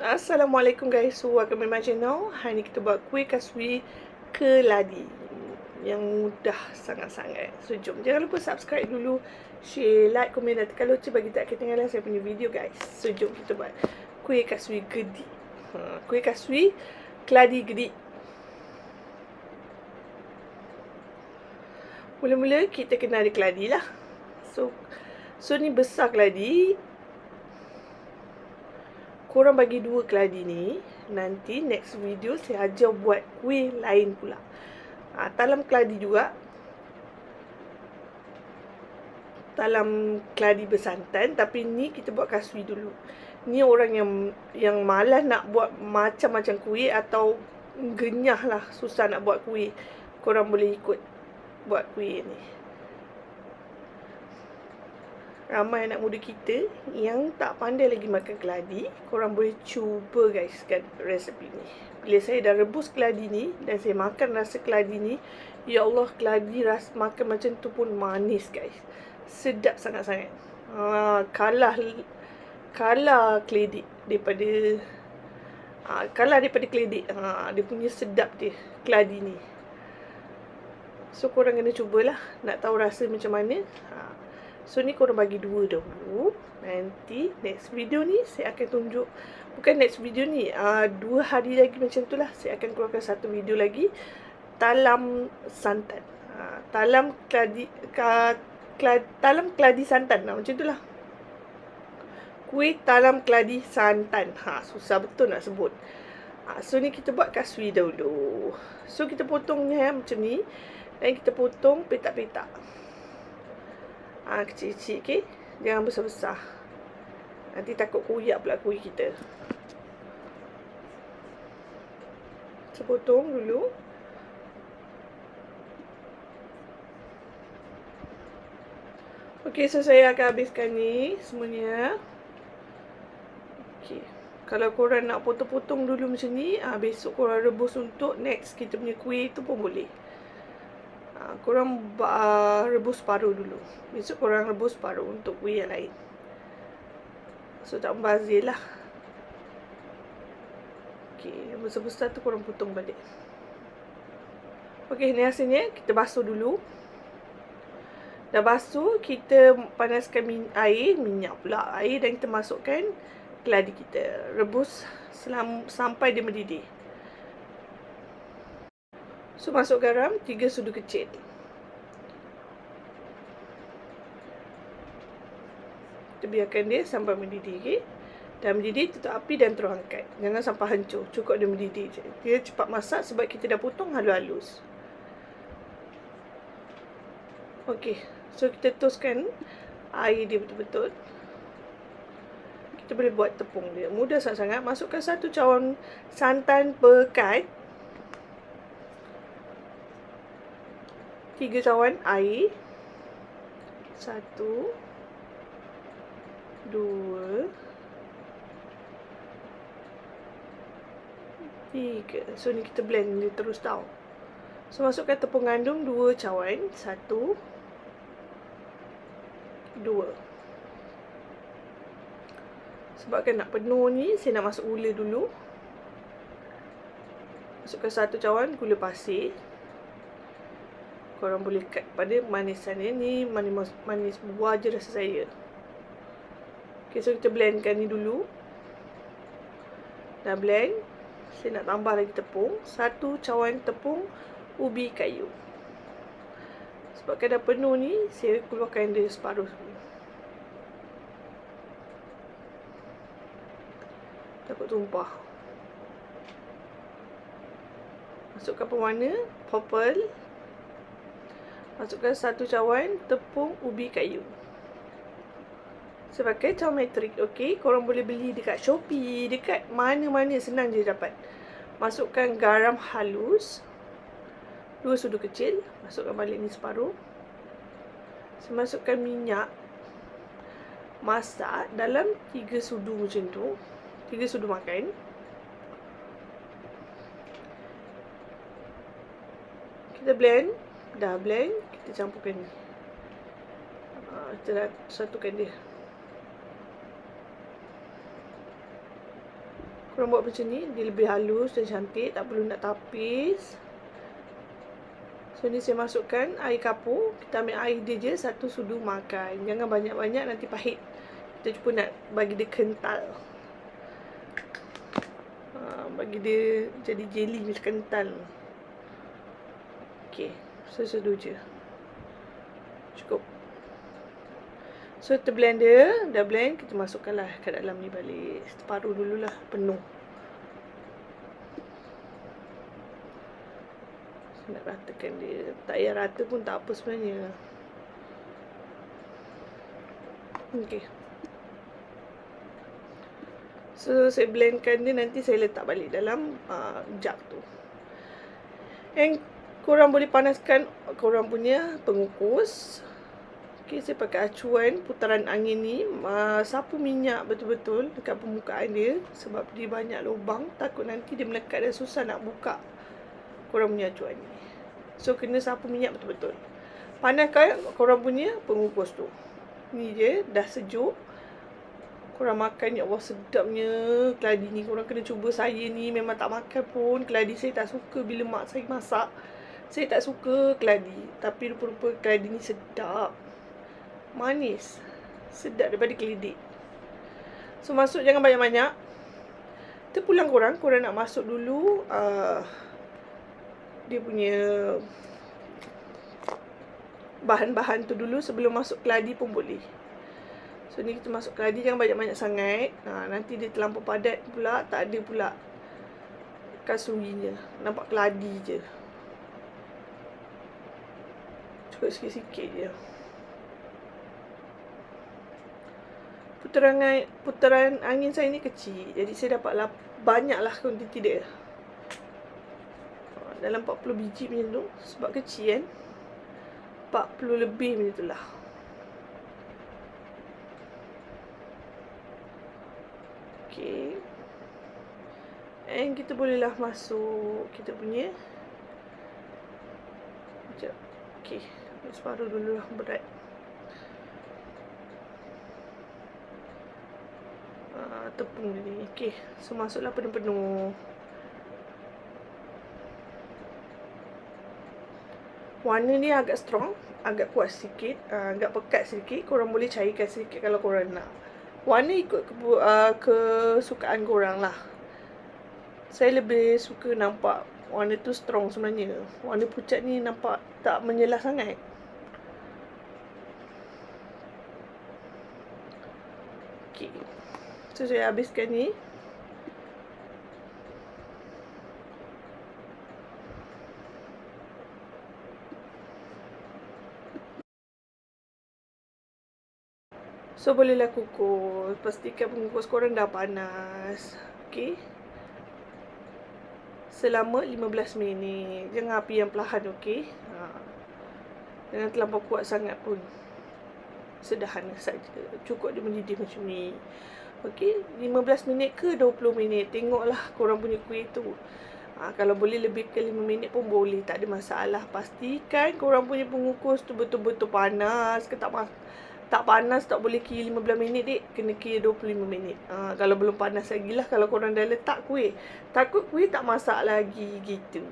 Assalamualaikum guys, so welcome to my channel Hari ni kita buat kuih kaswi keladi Yang mudah sangat-sangat. So jom, jangan lupa subscribe dulu Share, like, komen dan tekan lonceng bagi tak ketinggalan saya punya video guys. So jom kita buat kuih kaswi gedi. Ha, Kuih kaswi keladi gedi. Mula-mula kita kena ada keladi lah. So, so ni besar keladi korang bagi dua keladi ni nanti next video saya ajar buat kuih lain pula. Ha, talam keladi juga. Talam keladi bersantan tapi ni kita buat kaswi dulu. Ni orang yang yang malas nak buat macam-macam kuih atau genyah lah susah nak buat kuih. Korang boleh ikut buat kuih ni ramai anak muda kita yang tak pandai lagi makan keladi, korang boleh cuba guys kan resepi ni. Bila saya dah rebus keladi ni dan saya makan rasa keladi ni, ya Allah keladi rasa makan macam tu pun manis guys. Sedap sangat-sangat. Ha, kalah kalah keledi daripada ha, kalah daripada keledi. Ha, dia punya sedap dia keladi ni. So korang kena cubalah nak tahu rasa macam mana. Ha, So ni korang bagi dua dahulu. Nanti next video ni saya akan tunjuk Bukan next video ni uh, Dua hari lagi macam tu lah Saya akan keluarkan satu video lagi. Talam santan. Uh, Talam keladi ka, keladi, Talam keladi santan lah, Macam tu lah. Kuih talam keladi santan. Ha, Susah betul nak sebut. Uh, So ni kita buat kaswi dahulu. So kita potongnya macam ni. Dan kita potong petak-petak ha, kecil-kecil okey. Jangan besar-besar. Nanti takut kuyak pula kuih kita. Saya potong dulu. Okey, so saya akan habiskan ni semuanya. Okey. Kalau korang nak potong-potong dulu macam ni, ah besok korang rebus untuk next kita punya kuih tu pun boleh. Korang uh, rebus paruh dulu. Besok korang rebus paruh untuk kuih yang lain. So tak membazir lah. Okay, besar-besar tu korang potong balik. Okay, ni hasilnya. Kita basuh dulu. Dah basuh, kita panaskan min air, minyak pula air dan kita masukkan keladi kita. Rebus selam sampai dia mendidih. So masuk garam 3 sudu kecil. Kita biarkan dia sampai mendidih, okey. Dan mendidih tutup api dan terus angkat. Jangan sampai hancur. Cukup dia mendidih je. Dia cepat masak sebab kita dah potong halus-halus. Okey. So kita toskan air dia betul-betul. Kita boleh buat tepung dia. Mudah sangat-sangat. Masukkan satu cawan santan pekat. tiga cawan air satu dua. Tiga. So ni kita blend dia terus tau. So masukkan tepung gandum dua cawan. Satu. Dua. Sebabkan nak penuh ni saya nak masuk gula dulu. Masukkan satu cawan gula pasir. Korang boleh cut pada manisan dia. Ni manis, manis buah je rasa saya ok so kita blendkan ni dulu. Dah blend. Saya nak tambah lagi tepung. Satu cawan tepung ubi kayu. Sebab dah penuh ni saya keluarkan dia separuh takut tumpah. Masukkan pewarna purple. Masukkan satu cawan tepung ubi kayu. Saya pakai cawan metrik. Okey, korang boleh beli dekat Shopee, dekat mana-mana senang je dapat. Masukkan garam halus. Dua sudu kecil. Masukkan balik ni separuh. Saya masukkan minyak. Masak dalam tiga sudu macam tu. Tiga sudu makan. Kita blend. Dah blend kita campurkan ni. Uh, kita dah satukan dia. Korang buat macam ni, dia lebih halus dan cantik. Tak perlu nak tapis. So, ni saya masukkan air kapur. Kita ambil air dia je, satu sudu makan. Jangan banyak-banyak, nanti pahit. Kita cuba nak bagi dia kental. Ha, bagi dia jadi jelly macam kental. Okay, sesudu je. Cukup. So, kita blend dia. Dah blend, kita masukkanlah ke dalam ni balik. Separuh dululah, penuh. nak ratakan dia tak payah rata pun tak apa sebenarnya Okay. So saya blendkan dia nanti saya letak balik dalam uh, jug tu. And korang boleh panaskan korang punya pengukus. Okay, saya pakai acuan putaran angin ni. Uh, sapu minyak betul-betul dekat permukaan dia. Sebab dia banyak lubang. Takut nanti dia melekat dan susah nak buka korang punya acuan ni. So kena sapu minyak betul-betul. Panaskan korang punya pengukus tu. Ni je dah sejuk. Korang makan ya Allah sedapnya keladi ni. Korang kena cuba saya ni memang tak makan pun. Keladi saya tak suka bila mak saya masak. Saya tak suka keladi. Tapi rupa-rupa keladi ni sedap. Manis. Sedap daripada kelidik. So masuk jangan banyak-banyak. Kita pulang korang. Korang nak masuk dulu. Uh, dia punya bahan-bahan tu dulu sebelum masuk keladi pun boleh. So ni kita masuk keladi jangan banyak-banyak sangat. Ha, nanti dia terlampau padat pula, tak ada pula kasurinya. Nampak keladi je. Cukup sikit-sikit je. Putaran, putaran angin saya ni kecil. Jadi saya dapatlah banyaklah kuantiti dia dalam 40 biji macam tu sebab kecil kan. 40 lebih macam tu lah. Okay And kita bolehlah masuk kita punya. Sekejap. Okay Separuh dulu lah berat uh, Tepung ni. Okay So masuklah penuh-penuh Warna ni agak strong Agak kuat sikit uh, Agak pekat sikit. Korang boleh cairkan sikit kalau korang nak. Warna ikut ke, uh, kesukaan korang lah. Saya lebih suka nampak Warna tu strong sebenarnya. Warna pucat ni nampak tak menyelah sangat Okay So saya habiskan ni So bolehlah kukus. Pastikan pengukus korang dah panas. Okay. Selama 15 minit. Jangan api yang perlahan, okay. Ha. Jangan terlampau kuat sangat pun. Sederhana saja. Cukup dia mendidih macam ni. Okay. 15 minit ke 20 minit. Tengoklah korang punya kuih tu. Ha, kalau boleh lebih ke 5 minit pun boleh. Tak ada masalah. Pastikan korang punya pengukus tu betul-betul panas. Ke tak panas tak panas tak boleh kira 15 minit dik kena kira 25 minit ha, kalau belum panas lagi lah kalau korang dah letak kuih takut kuih tak masak lagi gitu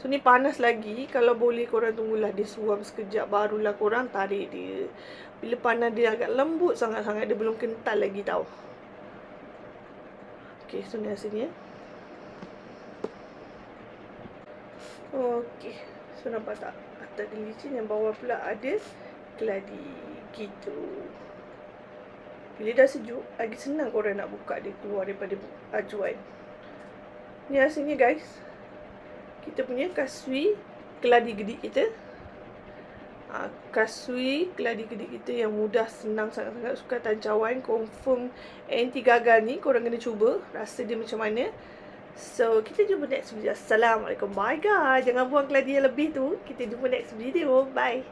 so ni panas lagi kalau boleh korang tunggulah dia suam sekejap barulah korang tarik dia bila panas dia agak lembut sangat-sangat dia belum kental lagi tau. Ok so ni hasilnya ok so nampak tak? Atas dia licin yang bawah pula ada keladi gitu. Bila dah sejuk lagi senang korang nak buka dia keluar daripada ajuan ni hasilnya guys. Kita punya kasui keladi gedik kita ha, kasui keladi gedik kita yang mudah senang sangat-sangat suka tancawan confirm anti gagal ni korang kena cuba rasa dia macam mana So, kita jumpa next video. Assalamualaikum. Bye guys. Jangan buang keladi yang lebih tu. Kita jumpa next video. Bye.